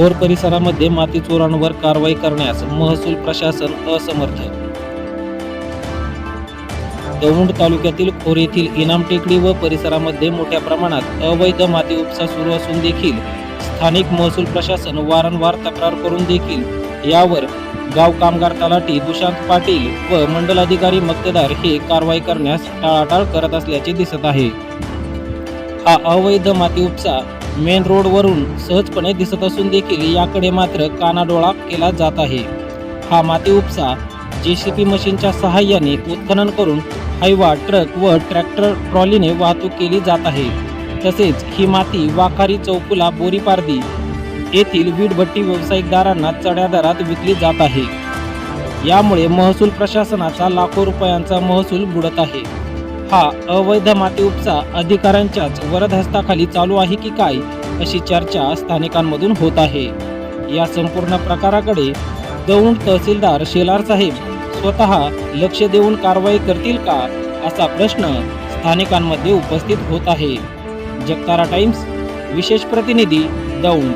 खोर परिसरामध्ये माती चोरांवर कारवाई करण्यास महसूल प्रशासन असमर्थ. दौंड तालुक्यातील खोर येथील इनाम टेकडी व परिसरामध्ये मोठ्या प्रमाणात अवैध माती उपसा सुरू असून देखील स्थानिक महसूल प्रशासन वारंवार तक्रार करून देखील यावर गाव कामगार तलाठी दुशांत पाटील व मंडलाधिकारी मक्तेदार हे कारवाई करण्यास टाळाटाळ करत असल्याचे दिसत आहे. हा अवैध माती उपसा मेन रोडवरून सहजपणे दिसत असून देखील याकडे मात्र कानाडोळा केला जात आहे. हा माती उपसा जेसीपी मशीनच्या सहाय्याने उत्खनन करून हायवा ट्रक व ट्रॅक्टर ट्रॉलीने वाहतूक केली जात आहे. तसेच ही माती वाखारी चौकुला बोरीपारदी येथील वीटभट्टी व्यावसायिकदारांना चढ्या दरात विकली जात आहे. यामुळे महसूल प्रशासनाचा लाखो रुपयांचा महसूल बुडत आहे. हा अवैध माती उपसा अधिकाऱ्यांच्याच वरदहस्ताखाली चालू आहे की काय अशी चर्चा स्थानिकांमधून होत आहे. या संपूर्ण प्रकाराकडे दौंड तहसीलदार शेलार साहेब स्वतः लक्ष देऊन कारवाई करतील का असा प्रश्न स्थानिकांमध्ये उपस्थित होत आहे. जगतारा टाइम्स विशेष प्रतिनिधी दौंड